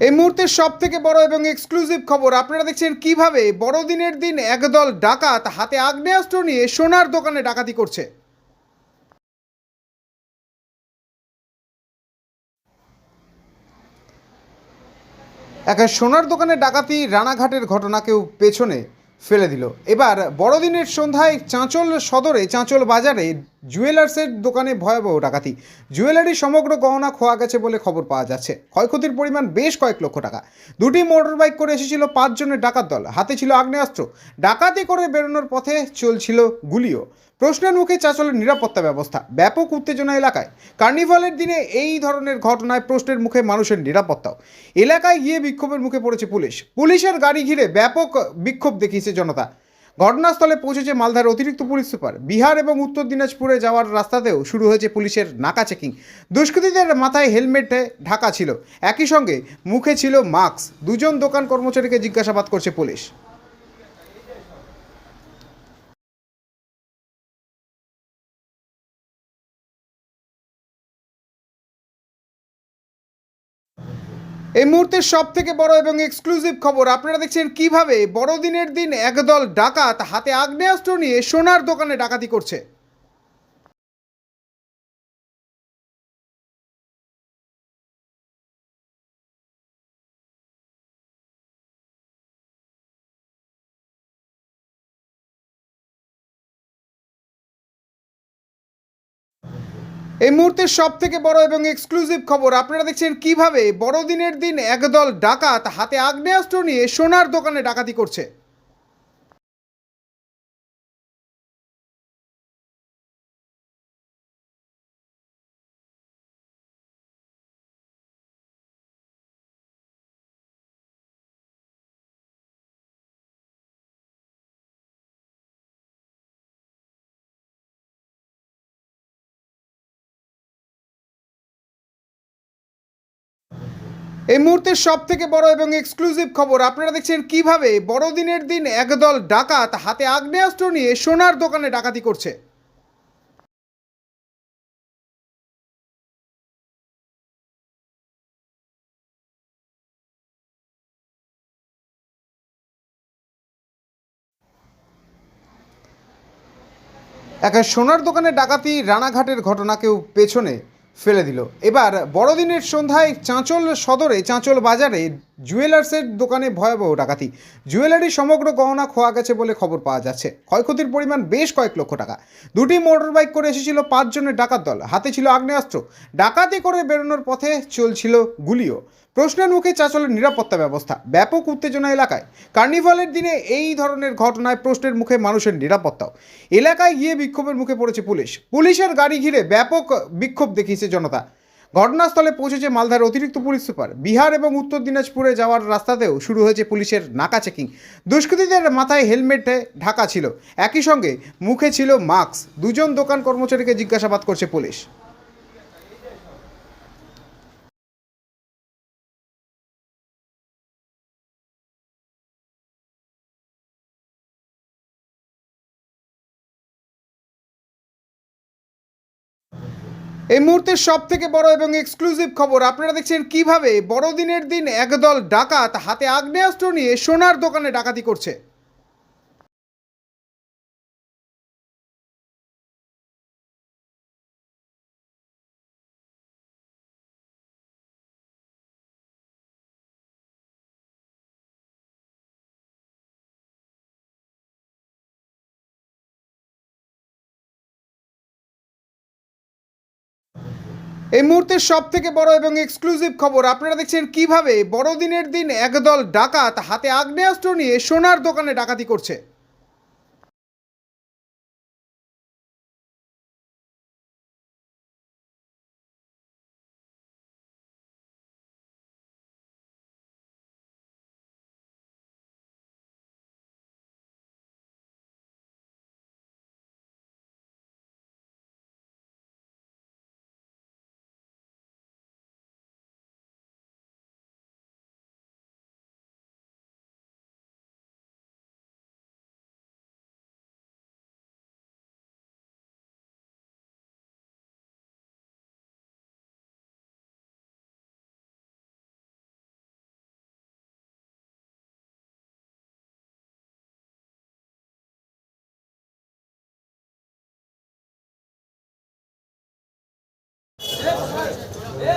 এই মুহূর্তের সব থেকে বড় এবং এক্সক্লুসিভ খবর, আপনারা দেখছেন কীভাবে বড়দিনের দিন একদল ডাকাত হাতে আগ্নেয়াস্ত্র নিয়ে সোনার দোকানে ডাকাতি করছে। এক সোনার দোকানে ডাকাতি রানাঘাটের ঘটনাকেও পেছনে ফেলে দিল। এবার বড়দিনের সন্ধ্যায় চাঁচল সদরে, চাঁচল বাজারে জুয়েলার্সের দোকানে ভয়াবহ ডাকাতি। জুয়েলারি সমগ্র গহনা খোয়া গেছে বলে খবর পাওয়া যাচ্ছে। ক্ষয়ক্ষতির পরিমাণ বেশ কয়েক লক্ষ টাকা। দুটি মোটর বাইক করে এসেছিল পাঁচজনের ডাকাত দল। হাতে ছিল আগ্নেয়াস্ত্র। ডাকাতি করে বেরোনোর পথে চলছিল গুলিও। প্রশ্নের মুখে চাঁচলের নিরাপত্তা ব্যবস্থা। ব্যাপক উত্তেজনা এলাকায়। কার্নিভালের দিনে এই ধরনের ঘটনায় প্রশ্নের মুখে মানুষের নিরাপত্তাও। এলাকায় গিয়ে বিক্ষোভের মুখে পড়েছে পুলিশ। পুলিশের গাড়ি ঘিরে ব্যাপক বিক্ষোভ দেখিয়েছে জনতা। ঘটনাস্থলে পৌঁছেছে মালদার অতিরিক্ত পুলিশ সুপার। বিহার এবং উত্তর দিনাজপুরে যাওয়ার রাস্তাতেও শুরু হয়েছে পুলিশের নাকা চেকিং। দুষ্কৃতীদের মাথায় হেলমেটে, ঢাকা ছিল। একই সঙ্গে মুখে ছিল মাস্ক। দুজন দোকান কর্মচারীকে জিজ্ঞাসাবাদ করছে পুলিশ। এই মুহূর্তের সব থেকে বড় এবং এক্সক্লুসিভ খবর, আপনারা দেখছেন কীভাবে বড়দিনের দিন একদল ডাকাত হাতে আগ্নেয়াস্ত্র নিয়ে সোনার দোকানে ডাকাতি করছে। এই মুহূর্তের সব থেকে বড় এবং এক্সক্লুসিভ খবর, আপনারা দেখছেন কীভাবে বড়দিনের দিন একদল ডাকাত হাতে আগ্নেয়াস্ত্র নিয়ে সোনার দোকানে ডাকাতি করছে। এই মুহূর্তের সব থেকে বড় এবং এক্সক্লুসিভ খবর, আপনারা দেখছেন কীভাবে বড়দিনের দিন একদল ডাকাত হাতে আগ্নেয়াস্ত্র নিয়ে সোনার দোকানে ডাকাতি করছে। এক সোনার দোকানে ডাকাতি, রানাঘাটের ঘটনাকেও পেছনে। ফেলে দিল। এবার বড়দিনের সন্ধ্যায় চাঁচল সদরে চাঁচল বাজারে জুয়েলার্সের দোকানে ভয়াবহ ডাকাতি। জুয়েলারি সমগ্র গহনা খোয়া গেছে বলে খবর পাওয়া যাচ্ছে। ক্ষয়ক্ষতির পরিমাণ বেশ কয়েক লক্ষ টাকা। দুটি মোটর বাইক করে এসেছিল পাঁচজনের ডাকাত দল। হাতে ছিল আগ্নেয়াস্ত্র। ডাকাতি করে বেরোনোর পথে চলছিল গুলিও। প্রশ্নের মুখে চাঁচলের নিরাপত্তা ব্যবস্থা। ব্যাপক উত্তেজনা এলাকায়। কার্নিভালের দিনে এই ধরনের ঘটনায় প্রশ্নের মুখে মানুষের নিরাপত্তাও। এলাকায় গিয়ে বিক্ষোভের মুখে পড়েছে পুলিশ। পুলিশের গাড়ি ঘিরে ব্যাপক বিক্ষোভ দেখিয়েছে জনতা। ঘটনাস্থলে পৌঁছেছে মালদার অতিরিক্ত পুলিশ সুপার। বিহার এবং উত্তর দিনাজপুরে যাওয়ার রাস্তাতেও শুরু হয়েছে পুলিশের নাকা চেকিং। দুষ্কৃতীদের মাথায় হেলমেটে, ঢাকা ছিল। একই সঙ্গে মুখে ছিল মাস্ক। দুজন দোকান কর্মচারীকে জিজ্ঞাসাবাদ করছে পুলিশ। এই মুহূর্তের সব থেকে বড় এবং এক্সক্লুসিভ খবর, আপনারা দেখছেন কীভাবে বড়দিনের দিন একদল ডাকাত হাতে আগ্নেয়াস্ত্র নিয়ে সোনার দোকানে ডাকাতি করছে। এই মুহূর্তের সব থেকে বড় এবং এক্সক্লুসিভ খবর আপনারা দেখছেন কীভাবে বড়দিনের দিন একদল ডাকাত হাতে আগ্নেয়াস্ত্র নিয়ে সোনার দোকানে ডাকাতি করছে। এ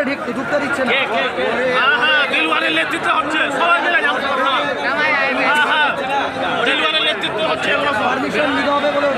করে ঢুকতে দিচ্ছে না। হ্যাঁ, হ্যাঁ, দিলওয়ারের নেতৃত্ব হচ্ছে। সবাই মিলে যাব হ্যাঁ, নেতৃত্ব হচ্ছে। পারমিশন নিতে হবে বলে